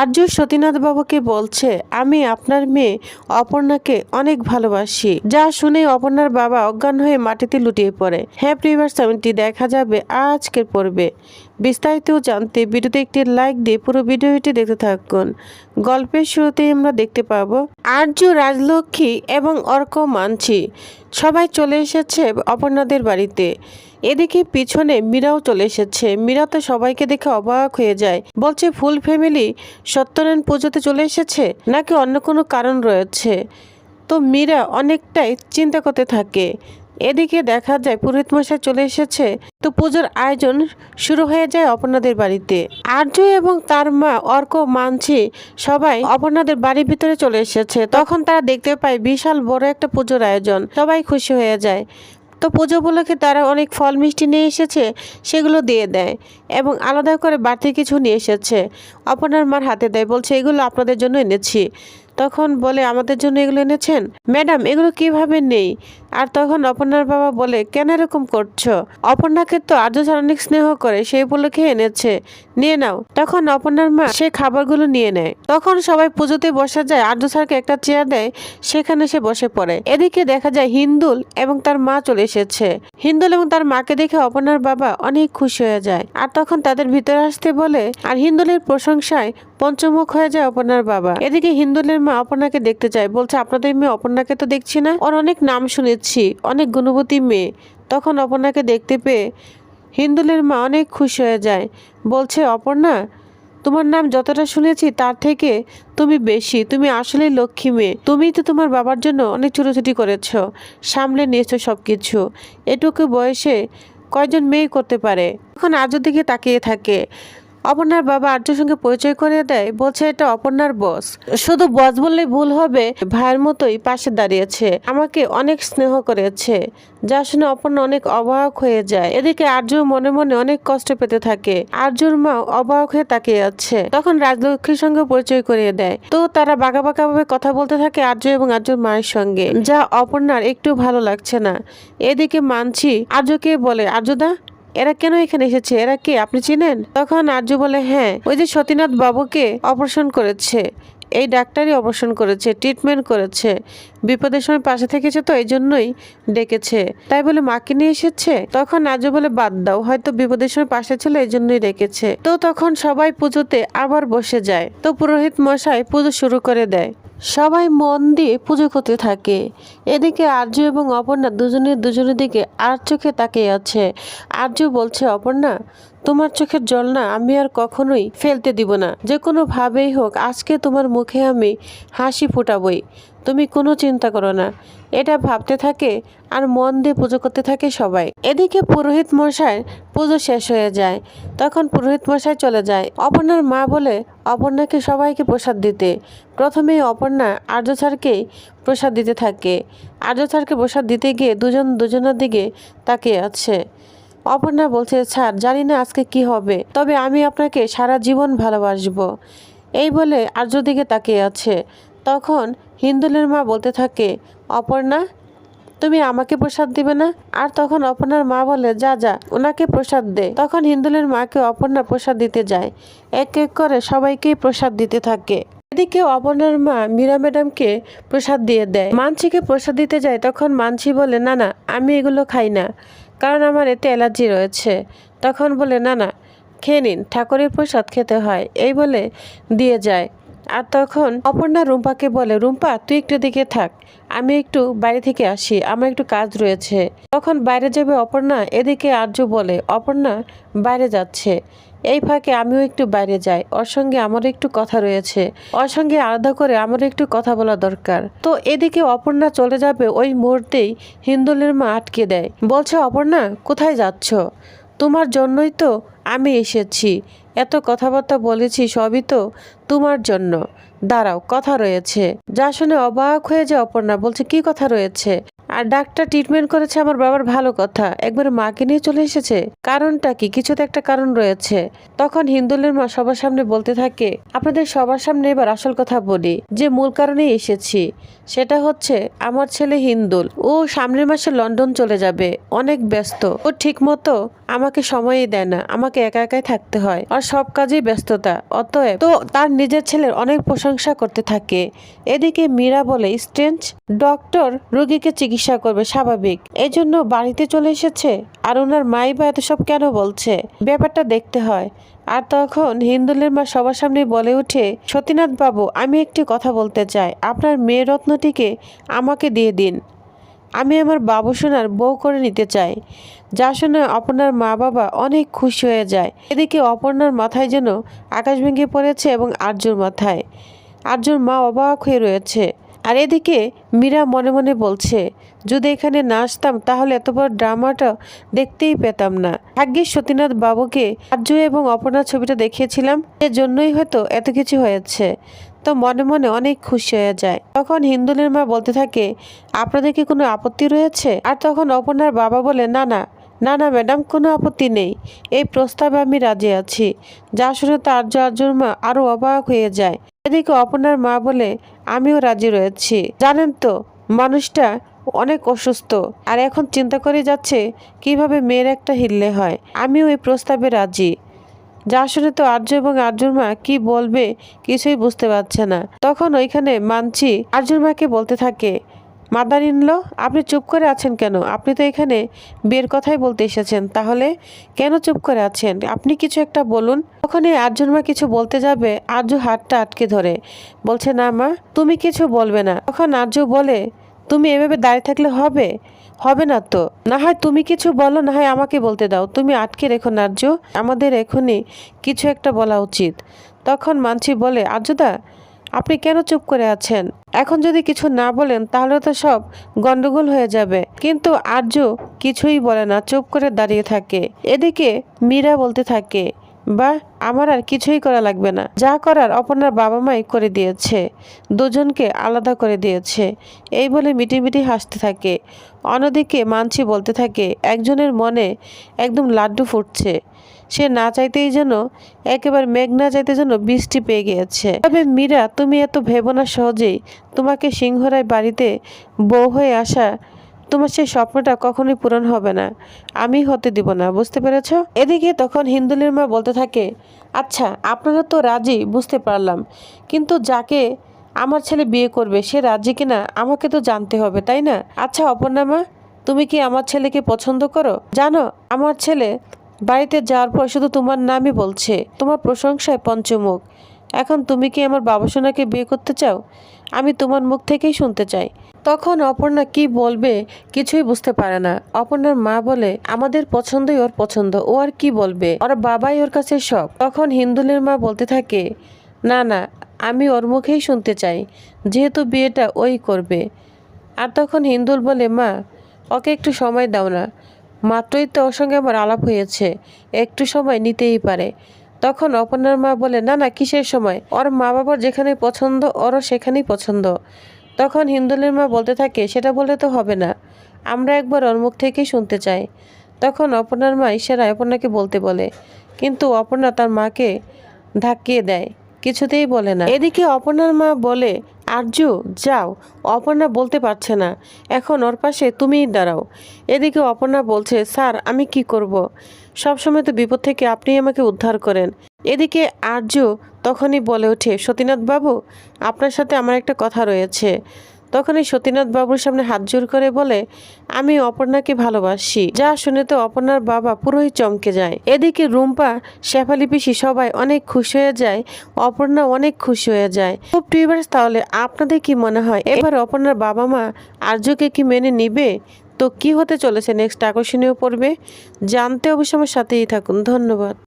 আর্য সতীনাথ বাবুকে বলছে, আমি আপনার মেয়ে অপর্ণাকে অনেক ভালোবাসি। যা শুনে অপর্ণার বাবা অজ্ঞান হয়ে মাটিতে লুটিয়ে পড়ে। হ্যাঁ প্রিভার সেভেন্টি দেখা যাবে আজকের পর্বে। বিস্তারিত জানতে ভিডিওতে একটি লাইক দিয়ে পুরো ভিডিওটি দেখতে থাকুন। গল্পের শুরুতেই আমরা দেখতে পাব আর্য রাজলক্ষ্মী এবং অর্ক মানছি সবাই চলে এসেছে অপর্ণাদের বাড়িতে। এদিকে পিছনে মীরাও চলে এসেছে। মীরা তো সবাইকে দেখে অবাক হয়ে যায়। বলছে, ফুল ফ্যামিলি সত্যনারায়ণ পুজোতে চলে এসেছে? নাকি অন্য কোনো কারণ রয়েছে? তো মীরা অনেকটাই চিন্তা করতে থাকে। এদিকে দেখা যায়, পুরোহিত মশাই চলে এসেছে। তো পুজোর আয়োজন শুরু হয়ে যায় অপর্ণাদের বাড়িতে। আর্য এবং তার মা অর্ক মানছি সবাই অপর্ণাদের বাড়ির ভিতরে চলে এসেছে। তখন তারা দেখতে পায়, বিশাল বড় একটা পুজোর আয়োজন। সবাই খুশি হয়ে যায়। তো পুজো উপলক্ষে তারা অনেক ফল মিষ্টি নিয়ে এসেছে, সেগুলো দিয়ে দেয় এবং আলাদা করে বাড়তি কিছু নিয়ে এসেছে। অপনার মার হাতে দেয়, বলছে, এগুলো আপনাদের জন্য এনেছি। তখন বলে, আমাদের জন্য এগুলো এনেছেন? ম্যাডাম, এগুলো কীভাবে নেই? আর তখন অপর্ণার বাবা বলে, কেন এরকম করছ? অপর্ণাকে তো স্যার অনেক স্নেহ করে, সেই উপলক্ষে এনেছে। নিয়ে নাও। তখন অপর্ণার মা সেই খাবারগুলো নিয়ে নেয়। তখন সবাই পুজোতে বসা যায়। আর্য স্যারকে একটা চেয়ার দেয়, সেখানে সে বসে পড়ে। এদিকে দেখা যায় হিন্দুল এবং তার মা চলে এসেছে। হিন্দুল এবং তার মাকে দেখে অপর্ণার বাবা অনেক খুশি হয়ে যায়। আর তখন তাদের ভিতরে আসতে বলে, আর হিন্দুলের প্রশংসায় পঞ্চমুখ হয়ে যায় অপর্ণার বাবা। এদিকে হিন্দুলের মা অপর্ণাকে দেখতে চায় বলছে, আপনাদের মেয়ে অপর্ণাকে তো দেখছি না। ওর অনেক নাম শুনেছি। অনেক গুণবতী মেয়ে। তখন অপর্ণাকে দেখতে পেয়ে হিন্দুলের মা অনেক খুশি হয়ে যায়। বলছে, অপর্ণা, তোমার নাম যতটা শুনেছি তার থেকে তুমি বেশি। তুমি আসলেই লক্ষ্মী মেয়ে। তুমি তো তোমার বাবার জন্য অনেক ছোটাছুটি করেছ। সামলে নিয়েছো সব কিছু এটুকু বয়সে কয়জন মেয়ে করতে পারে? এখন আজও দিকে তাকিয়ে থাকে। অপর্ণার বাবা আর্যর সঙ্গে পরিচয় করে দেয়, বলছে এটা অপর্ণার বস। শুধু বস বললে ভুল হবে, ভাইয়ের মতোই পাশে দাঁড়িয়েছে, আমাকে অনেক স্নেহ করেছে, যা শুনে অপর্ণা অনেক অবাক হয়ে যায়। এদিকে আর্য মনে মনে অনেক কষ্ট পেতে থাকে। আর্যর মা অবাক হয়ে তাকিয়ে আছে। তখন রাজলক্ষ্মীর সঙ্গে পরিচয় করিয়ে দেয়। তো তারা বাঁকা বাঁকা ভাবে কথা বলতে থাকে আর্য এবং আর্যর মায়ের সঙ্গে, যা অপর্ণার একটু ভালো লাগছে না। এদিকে মানছি আর্যকে বলে, আর্যদা এরা কেন এখানে এসেছে? এরা কে? আপনি চিনেন? তখন আর্য বলে হ্যাঁ ওই যে সতীনাথ বাবুকে অপারেশন করেছে। এই ডাক্তারই অপারেশন করেছে, ট্রিটমেন্ট করেছে। বিপদের সময় পাশে থেকেছে তো এই জন্যই ডেকেছে। তাই বলে, মাকে নিয়ে এসেছে? তখন আর্য বলে, বাদ দাও, হয়তো বিপদের সময় পাশে ছিল এই জন্যই ডেকেছে। তো তখন সবাই পুজোতে আবার বসে যায়। তো পুরোহিত মশাই পুজো শুরু করে দেয়। সবাই মন দিয়ে পুজো করতে থাকে। এদিকে আর্য এবং অপর্ণা দুজনের দুজনের দিকে আর চোখে তাকিয়ে আছে। আর্য বলছে, অপর্ণা, তোমার চোখের জল না আমি আর কখনোই ফেলতে দিব না। যে কোনো ভাবেই হোক, আজকে তোমার মুখে আমি হাসি ফুটাবই। তুমি কোনো চিন্তা করো না। এটা ভাবতে থাকে আর মন দিয়ে পুজো করতে থাকে সবাই। এদিকে পুরোহিত মশাই পুজো শেষ হয়ে যায়। তখন পুরোহিত মশাই চলে যায়। অপর্ণার মা বলে অপর্ণাকে সবাইকে প্রসাদ দিতে। প্রথমেই অপর্ণা আর্য স্যারকেই প্রসাদ দিতে থাকে। আর্য স্যারকে প্রসাদ দিতে গিয়ে দুজন দুজনের দিকে তাকিয়ে আছে। অপর্ণা বলছে, স্যার, জানি না আজকে কি হবে, তবে আমি আপনাকে সারা জীবন ভালোবাসবো। এই বলে আর্য দিকে তাকিয়ে আছে। তখন হিন্দুলের মা বলতে থাকে, অপর্ণা তুমি আমাকে প্রসাদ দিবে না? আর তখন অপর্ণার মা বলে, যা যা ওনাকে প্রসাদ দে। তখন হিন্দুলের মাকে অপর্ণা প্রসাদ দিতে যায়। এক এক করে সবাইকেই প্রসাদ দিতে থাকে। এদিকে অপর্ণার মা মীরা ম্যাডামকে প্রসাদ দিয়ে দেয়। মানসিকে প্রসাদ দিতে যায় তখন মানসি বলে, না না, আমি এগুলো খাই না, কারণ আমার এতে অ্যালার্জি রয়েছে। তখন বলে, না না, খেয়ে নিন, ঠাকুরের প্রসাদ খেতে হয়। এই বলে দিয়ে যায়। আর তখন অপর্ণা রুম্পাকে বলে, রুম্পা, তুই একটু দিকে থাক। আমি একটু বাইরে থেকে আসি। আমার একটু কাজ রয়েছে। তখন বাইরে যাবে অপর্ণা, এদিকে আর্য বলে, অপর্ণা, বাইরে যাচ্ছে। এই ফাঁকে আমিও একটু বাইরে যাই। ওর সঙ্গে আমার একটু কথা রয়েছে। ওর সঙ্গে আলাদা করে আমার একটু কথা বলা দরকার। তো এদিকে অপর্ণা চলে যাবে ওই মুহূর্তেই হিন্দুলের মা আটকে দেয়। বলছে, অপর্ণা, কোথায় যাচ্ছ? তোমার জন্যই তো আমি এসেছি। এত কথাবার্তা বলেছি সবই তো তোমার জন্য। দাঁড়াও, কথা রয়েছে। যা শুনে অবাক হয়ে যায় অপর্ণা, বলছে, কি কথা রয়েছে? আর ডাক্তার ট্রিটমেন্ট করেছে আমার বাবার ভালো কথা। একবার মাকে নিয়ে চলে এসেছে। কারণটা কি? কিছু তো একটা কারণ রয়েছে। তখন হিন্দুলের মা সবার সামনে বলতে থাকে, আপনাদের সবার সামনে এবার আসল কথা বলি। যে মূল কারণেই এসেছি, সেটা হচ্ছে আমার ছেলে হিন্দুল। ও সামনের মাসে লন্ডন চলে যাবে। অনেক ব্যস্ত। ও ঠিক মতো আমাকে সময়ই দেয় না। আমাকে একা একাই থাকতে হয়। আর সব কাজেই ব্যস্ততা। অতএব তো তার নিজের ছেলের অনেক প্রশংসা করতে থাকে। এদিকে মীরা বলে, স্ট্রেঞ্জ, ডক্টর রোগীকে চিকিৎসা করবে, স্বাভাবিক। এই জন্য বাড়িতে চলে এসেছে। আর ওনার মাই বা এত সব কেন বলছে? ব্যাপারটা দেখতে হয়। আর তখন হিন্দুলের মা সবার সামনে বলে উঠে সতীনাথ বাবু, আমি একটি কথা বলতে চাই। আপনার মেয়ে রত্নটিকে আমাকে দিয়ে দিন। আমি আমার বাবু সোনার বউ করে নিতে চাই। যা শুনে অপর্ণার মা বাবা অনেক খুশি হয়ে যায়। এদিকে অপর্ণার মাথায় যেন আকাশ ভেঙে পড়েছে এবং আর্যর মাথায়। আর্যর মা অবাক হয়ে রয়েছে। আর এদিকে মীরা মনে মনে বলছে, যদি এখানে না আসতাম, তাহলে এত বড় ড্রামাটা দেখতেই পেতাম না। ভাগ্যের সতীনাথ বাবুকে আর্য এবং অপর্ণার ছবিটা দেখিয়েছিলাম এর জন্যই হয়তো এত কিছু হয়েছে। তো মনে মনে অনেক খুশি হয়ে যায়। তখন হিন্দুলের মা বলতে থাকে, আপনাদের কি কোনো আপত্তি রয়েছে? আর তখন অপর্ণার বাবা বলে, না না না না, ম্যাডাম, কোনো আপত্তি নেই। এই প্রস্তাবে আমি রাজি আছি। যা শুনে তো আর্য আর্যর মা আরও অবাক হয়ে যায়। এদিকে অপনার মা বলে, আমিও রাজি রয়েছি। জানেন তো, মানুষটা অনেক অসুস্থ। আর এখন চিন্তা করে যাচ্ছে কীভাবে মেয়ের একটা হিললে হয়। আমিও এই প্রস্তাবে রাজি। যা শুনে তো আর্য এবং আর্যুর মা কি বলবে কিছুই বুঝতে পারছে না। তখন ওইখানে মানছি আর্যুর মাকে বলতে থাকে মাদার ইনলো আপনি চুপ করে আছেন কেন? আপনি তো এখানে বিয়ের কথাই বলতে এসেছেন। তাহলে কেন চুপ করে আছেন? আপনি কিছু একটা বলুন। এই আর্যুর মা কিছু বলতে যাবে আর্য হাতটা আটকে ধরে। বলছে, না মা, তুমি কিছু বলবে না। তখন আর্য বলে, তুমি এভাবে দাঁড়িয়ে থাকলে হবে? হবে না তো। না হয় তুমি কিছু বলো, না হয় আমাকে বলতে দাও। তুমি আটকে রেখো নার্য আমাদের এখনই কিছু একটা বলা উচিত। তখন মানছি বলে আর্যদা আপনি কেন চুপ করে আছেন? এখন যদি কিছু না বলেন, তাহলে তো সব গন্ডগোল হয়ে যাবে। কিন্তু আর্য কিছুই বলে না, চুপ করে দাঁড়িয়ে থাকে। এদিকে মীরা বলতে থাকে বা আমার আর কিছুই করা লাগবে না। যা করার অপর্ণার বাবা মাই করে দিয়েছে। দুজনকে আলাদা করে দিয়েছে। এই বলে মিটিমিটি হাসতে থাকে। অন্যদিকে মানছি বলতে থাকে, একজনের মনে একদম লাড্ডু ফুটছে। সে না চাইতেই যেন, একেবারে মেঘ না চাইতে যেন বৃষ্টি পেয়ে গিয়েছে। তবে মীরা, তুমি এত ভেবো না সহজেই। তোমাকে সিংহরায় বাড়িতে বউ হয়ে আসা তোমার সেই স্বপ্নটা কখনোই পূরণ হবে না। আমি হতে দিব না, বুঝতে পেরেছ? এদিকে তখন হিন্দুলির মা বলতে থাকে আচ্ছা আপনারা তো রাজি, বুঝতে পারলাম। কিন্তু যাকে আমার ছেলে বিয়ে করবে, সে রাজি কিনা, আমাকে তো জানতে হবে, তাই না? আচ্ছা অপর্ণা মা, তুমি কি আমার ছেলেকে পছন্দ করো? জানো, আমার ছেলে বাড়িতে যাওয়ার পর শুধু তোমার নামই বলছে, তোমার প্রশংসায় পঞ্চমুখ। এখন তুমি কি আমার বাবা সোনাকে বিয়ে করতে চাও? আমি তোমার মুখ থেকেই শুনতে চাই। তখন অপর্ণা কি বলবে কিছুই বুঝতে পারে না। অপর্ণার মা বলে, আমাদের পছন্দই ওর পছন্দ, ও আর কি বলবে? ওর বাবাই ওর কাছে সব। তখন হিন্দুলের মা বলতে থাকে, না না, আমি ওর মুখেই শুনতে চাই, যেহেতু বিয়েটা ওই করবে। আর তখন হিন্দুল বলে, মা, ওকে একটু সময় দাও না। মাত্রই তো ওর সঙ্গে আমার আলাপ হয়েছে, একটু সময় নিতেই পারে। তখন অপর্ণার মা বলে, না না, কিসের সময়? ওর মা বাবার যেখানে পছন্দ, ওরও সেখানেই পছন্দ। তখন হিন্দুলের মা বলতে থাকে, সেটা বলে তো হবে না। আমরা একবার ওর মুখ থেকেই শুনতে চাই। তখন অপর্ণার মা ইশারায় অপর্ণাকে বলতে বলে, কিন্তু অপর্ণা তার মাকে ধাক্কিয়ে দেয়, কিছুতেই বলে না। এদিকে অপর্ণার মা বলে আর্য, যাও। অপর্ণা বলতে পারছে না। এখন ওর পাশে তুমিই দাঁড়াও। এদিকে অপর্ণা বলছে, স্যার, আমি কি করব। সবসময় তো বিপদ থেকে আপনি আমাকে উদ্ধার করেন। এদিকে আর্য তখনই বলে ওঠে সতীনাথবাবু আপনার সাথে আমার একটা কথা রয়েছে। তখনই সতীনাথ বাবুর সামনে হাত জোর করে বলে, আমি অপর্ণাকে ভালোবাসি। যা শুনে তো অপর্ণার বাবা পুরোই চমকে যায়। এদিকে রুম্পা শেফালি পিসি সবাই অনেক খুশি হয়ে যায়। অপর্ণা অনেক খুশি হয়ে যায়। খুব টিউবার্স তাহলে, আপনাদের কি মনে হয়? এবার অপর্ণার বাবা মা আর্যকে কি মেনে নিবে? তো কি হতে চলেছে নেক্সট আকর্ষণীয় পর্বে? জানতে অবশ্য আমার সাথেই থাকুন। ধন্যবাদ।